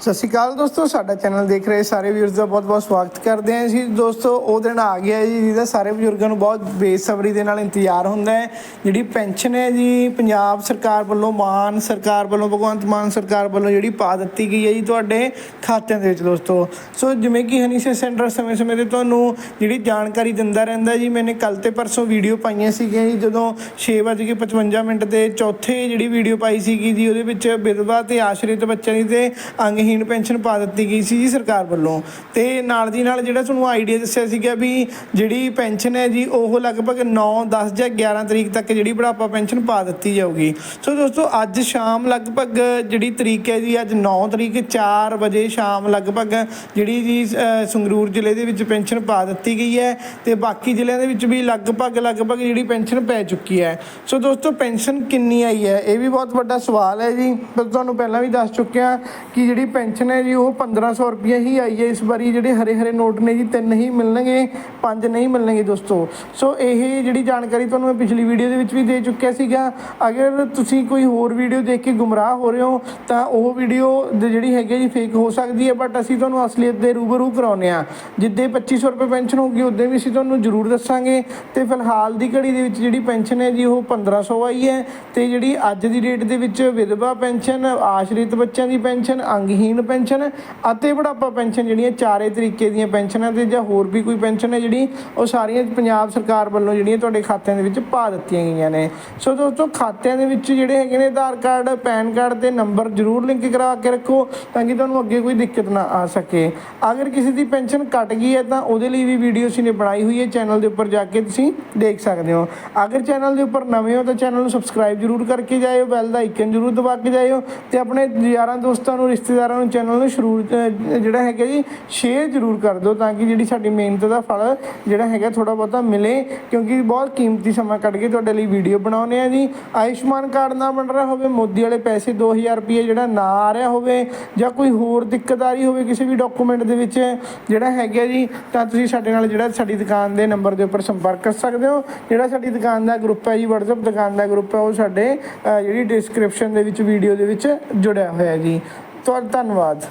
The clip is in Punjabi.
ਸਤਿ ਸ਼੍ਰੀ ਅਕਾਲ ਦੋਸਤੋ, ਸਾਡਾ ਚੈਨਲ ਦੇਖ ਰਹੇ ਸਾਰੇ ਵੀਅਰਸ ਦਾ ਬਹੁਤ-ਬਹੁਤ ਸਵਾਗਤ ਕਰਦੇ ਹਾਂ ਜੀ। ਦੋਸਤੋ, ਉਹ ਦਿਨ ਆ ਗਿਆ ਜੀ ਜਿਹਦਾ ਸਾਰੇ ਬਜ਼ੁਰਗਾਂ ਨੂੰ ਬਹੁਤ ਬੇਸਬਰੀ ਦੇ ਨਾਲ ਇੰਤਜ਼ਾਰ ਹੁੰਦਾ ਹੈ। ਜਿਹੜੀ ਪੈਨਸ਼ਨ ਹੈ ਜੀ, ਪੰਜਾਬ ਸਰਕਾਰ ਵੱਲੋਂ, ਮਾਨ ਸਰਕਾਰ ਵੱਲੋਂ, ਭਗਵੰਤ ਮਾਨ ਸਰਕਾਰ ਵੱਲੋਂ ਜਿਹੜੀ ਪਾ ਦਿੱਤੀ ਗਈ ਹੈ ਜੀ ਤੁਹਾਡੇ ਖਾਤਿਆਂ ਦੇ ਵਿੱਚ ਦੋਸਤੋ। ਸੋ ਜਿਵੇਂ ਕਿ ਹਨੀਸੇ ਸੈਂਟਰ ਸਮੇਂ-ਸਮੇਂ ਤੇ ਤੁਹਾਨੂੰ ਜਿਹੜੀ ਜਾਣਕਾਰੀ ਦਿੰਦਾ ਰਹਿੰਦਾ ਜੀ, ਮੈਨੇ ਕੱਲ ਤੇ ਪਰਸੋਂ ਵੀਡੀਓ ਪਾਈਆਂ ਸੀਗੀਆਂ ਜੀ, ਜਦੋਂ 6:55 ਮਿੰਟ ਤੇ ਚੌਥੇ ਜਿਹੜੀ ਵੀਡੀਓ ਪਾਈ ਸੀਗੀ ਜੀ, ਉਹਦੇ ਵਿੱਚ ਵਿਧਵਾ ਤੇ ਆਸ਼ਰਿਤ ਬੱਚਿਆਂ ਦੀ ਤੇ ਅੰਗਹੀਣ ਪੈਨਸ਼ਨ ਪਾ ਦਿੱਤੀ ਗਈ ਸੀ ਜੀ ਸਰਕਾਰ ਵੱਲੋਂ। ਤੇ ਨਾਲ ਦੀ ਨਾਲ ਜਿਹੜਾ ਤੁਹਾਨੂੰ ਆਈਡੀਆ ਦੱਸਿਆ ਸੀਗਾ ਵੀ ਜਿਹੜੀ ਪੈਨਸ਼ਨ ਹੈ ਜੀ, ਉਹ ਲਗਭਗ 9 10 ਜਾਂ 11 ਤਰੀਕ ਤੱਕ ਜਿਹੜੀ ਬੁਢਾਪਾ ਪੈਨਸ਼ਨ ਪਾ ਦਿੱਤੀ ਜਾਊਗੀ। ਸੋ ਦੋਸਤੋ, ਅੱਜ ਸ਼ਾਮ ਲਗਭਗ ਜਿਹੜੀ ਤਰੀਕ ਹੈ ਜੀ, ਅੱਜ 9 ਤਰੀਕ 4 ਵਜੇ ਸ਼ਾਮ ਲਗਭਗ ਜਿਹੜੀ ਜੀ ਸੰਗਰੂਰ ਜ਼ਿਲ੍ਹੇ ਦੇ ਵਿੱਚ ਪੈਨਸ਼ਨ ਪਾ ਦਿੱਤੀ ਗਈ ਹੈ ਤੇ ਬਾਕੀ ਜ਼ਿਲ੍ਹਿਆਂ ਦੇ ਵਿੱਚ ਵੀ ਲਗਭਗ ਲਗਭਗ ਜਿਹੜੀ ਪੈਨਸ਼ਨ ਪੈ ਚੁੱਕੀ ਹੈ। ਸੋ ਦੋਸਤੋ, ਪੈਨਸ਼ਨ ਕਿੰਨੀ ਆਈ ਹੈ? ਇਹ ਵੀ ਬਹੁਤ ਵੱਡਾ ਸਵਾਲ ਹੈ ਜੀ। ਪਰ ਤੁਹਾਨੂੰ ਪਹਿਲਾਂ ਵੀ ਦੱਸ ਚੁੱਕਿਆ ਕਿ ਜਿਹੜੀ ਪੈਨਸ਼ਨ ਹੈ ਜੀ, ਉਹ 1500 ਰੁਪਏ ਹੀ ਆਈ ਹੈ ਇਸ ਵਾਰੀ, ਜਿਹੜੇ ਹਰੇ ਹਰੇ ਨੋਟ ਨੇ ਜੀ, ਤਿੰਨ ਹੀ ਮਿਲਣਗੇ, ਪੰਜ ਨਹੀਂ ਮਿਲਣਗੇ ਦੋਸਤੋ। ਸੋ ਇਹ ਜਿਹੜੀ ਜਾਣਕਾਰੀ ਤੁਹਾਨੂੰ ਮੈਂ ਪਿਛਲੀ ਵੀਡੀਓ ਦੇ ਵਿੱਚ ਵੀ ਦੇ ਚੁੱਕਿਆ ਸੀਗਾ, ਅਗਰ ਤੁਸੀਂ ਕੋਈ ਹੋਰ ਵੀਡੀਓ ਦੇਖ ਕੇ ਗੁੰਮਰਾਹ ਹੋ ਰਹੇ ਹੋ, ਤਾਂ ਉਹ ਵੀਡੀਓ ਜਿਹੜੀ ਹੈਗੀ ਹੈ ਜੀ ਫੇਕ ਹੋ ਸਕਦੀ ਹੈ ਬਟ ਅਸੀਂ ਤੁਹਾਨੂੰ ਅਸਲੀਅਤ ਦੇ ਰੂਬਰੂ ਕਰਾਉਂਦੇ ਆ ਜਿੱਦੇ 2500 ਰੁਪਏ ਪੈਨਸ਼ਨ ਹੋਊਗੀ ਉਦੋਂ ਵੀ ਅਸੀਂ ਤੁਹਾਨੂੰ ਜ਼ਰੂਰ ਦੱਸਾਂਗੇ। ਤੇ ਫਿਲਹਾਲ ਦੀ ਘੜੀ ਦੇ ਵਿੱਚ ਜਿਹੜੀ ਪੈਨਸ਼ਨ ਹੈ ਜੀ, ਉਹ 1500 ਆਈ ਹੈ। ਤੇ ਜਿਹੜੀ ਅੱਜ ਦੀ ਡੇਟ ਦੇ ਵਿੱਚ ਵਿਧਵਾ ਪੈਨਸ਼ਨ, ਆਸ਼ਰਿਤ ਬੱਚਿਆਂ ਦੀ ਪੈਨਸ਼ਨ ਅੰਗਹੀਣ ਪੈਨਸ਼ਨ ਅਤੇ ਬੁਢਾਪਾ ਪੈਨਸ਼ਨ ਜਿਹੜੀਆਂ ਚਾਰੇ ਤਰੀਕੇ ਦੀਆਂ ਪੈਨਸ਼ਨਾਂ ਤੇ ਜਾਂ ਹੋਰ ਵੀ ਕੋਈ ਪੈਨਸ਼ਨ ਹੈ ਜਿਹੜੀ ਉਹ ਸਾਰੀਆਂ ਪੰਜਾਬ ਸਰਕਾਰ ਵੱਲੋਂ ਜਿਹੜੀਆਂ ਤੁਹਾਡੇ ਖਾਤਿਆਂ ਦੇ ਵਿੱਚ ਪਾ ਦਿੱਤੀਆਂ ਗਈਆਂ ਨੇ। ਸੋ ਦੋਸਤੋ, ਖਾਤਿਆਂ ਦੇ ਵਿੱਚ ਜਿਹੜੇ ਹੈਗੇ ਨੇ ਆਧਾਰ ਕਾਰਡ, ਪੈਨ ਕਾਰਡ ਤੇ ਨੰਬਰ ਜ਼ਰੂਰ ਲਿੰਕ ਕਰਾ ਕੇ ਰੱਖੋ ਤਾਂ ਕਿ ਤੁਹਾਨੂੰ ਅੱਗੇ ਕੋਈ ਦਿੱਕਤ ਨਾ ਆ ਸਕੇ। ਅਗਰ ਕਿਸੇ ਦੀ ਪੈਨਸ਼ਨ ਕੱਟ ਗਈ ਹੈ ਤਾਂ ਉਹਦੇ ਲਈ ਵੀ ਵੀਡੀਓ ਅਸੀਂ ਨੇ ਬਣਾਈ ਹੋਈ ਹੈ। ਚੈਨਲ ਦੇ ਉੱਪਰ ਜਾ ਕੇ ਤੁਸੀਂ ਦੇਖ ਸਕਦੇ ਹੋ। ਅਗਰ ਚੈਨਲ ਦੇ ਉੱਪਰ ਨਵੇਂ ਹੋ ਤਾਂ ਚੈਨਲ ਨੂੰ ਸਬਸਕ੍ਰਾਈਬ ਜ਼ਰੂਰ ਕਰਕੇ ਜਾਇਓ, ਬੈਲ ਦਾ ਆਈਕਨ ਜ਼ਰੂਰ ਦਬਾ ਕੇ ਜਾਇਓ ਤੇ ਆਪਣੇ ਯਾਰਾਂ ਦੋਸਤਾਂ ਨੂੰ, ਰਿਸ਼ਤੇਦਾਰਾਂ ਨੂੰ ਚੈਨਲ ਨੂੰ ਸ਼ੁਰੂ ਜਿਹੜਾ ਹੈਗਾ ਜੀ ਸ਼ੇਅਰ ਜ਼ਰੂਰ ਕਰ ਦਿਓ ਤਾਂ ਕਿ ਜਿਹੜੀ ਸਾਡੀ ਮਿਹਨਤ ਦਾ ਫਲ ਜਿਹੜਾ ਹੈਗਾ ਥੋੜਾ ਬਹੁਤਾ ਮਿਲੇ, ਕਿਉਂਕਿ ਬਹੁਤ ਕੀਮਤੀ ਸਮਾਂ ਕੱਢ ਕੇ ਤੁਹਾਡੇ ਲਈ ਵੀਡੀਓ ਬਣਾਉਨੇ ਆ ਜੀ। ਆਯੁਸ਼ਮਾਨ ਕਾਰਡ ਨਾ ਬਣ ਰਿਹਾ ਹੋਵੇ, ਮੋਦੀ ਵਾਲੇ ਪੈਸੇ 2000 ਰੁਪਏ ਜਿਹੜਾ ਨਾ ਆ ਰਿਹਾ ਹੋਵੇ, ਜਾਂ ਕੋਈ ਹੋਰ ਦਿੱਕਤ ਆ ਰਹੀ ਹੋਵੇ ਕਿਸੇ ਵੀ ਡਾਕੂਮੈਂਟ ਦੇ ਵਿੱਚ ਜਿਹੜਾ ਹੈਗਾ ਜੀ, ਤਾਂ ਤੁਸੀਂ ਸਾਡੇ ਨਾਲ ਜਿਹੜਾ ਸਾਡੀ ਦੁਕਾਨ ਦੇ ਨੰਬਰ ਦੇ ਉੱਪਰ ਸੰਪਰਕ ਕਰ ਸਕਦੇ ਹੋ। ਜਿਹੜਾ ਸਾਡੀ ਦੁਕਾਨ ਦਾ ਗਰੁੱਪ ਹੈ ਜੀ, WhatsApp ਦੁਕਾਨ ਦਾ ਗਰੁੱਪ ਹੈ, ਉਹ ਸਾਡੇ ਜਿਹੜੀ ਡਿਸਕ੍ਰਿਪਸ਼ਨ ਦੇ ਵਿੱਚ ਵੀਡੀਓ ਦੇ ਵਿੱਚ ਜੁੜਿਆ ਹੋਇਆ ਜੀ। ਜੀ ਤੁਹਾਡਾ ਧੰਨਵਾਦ।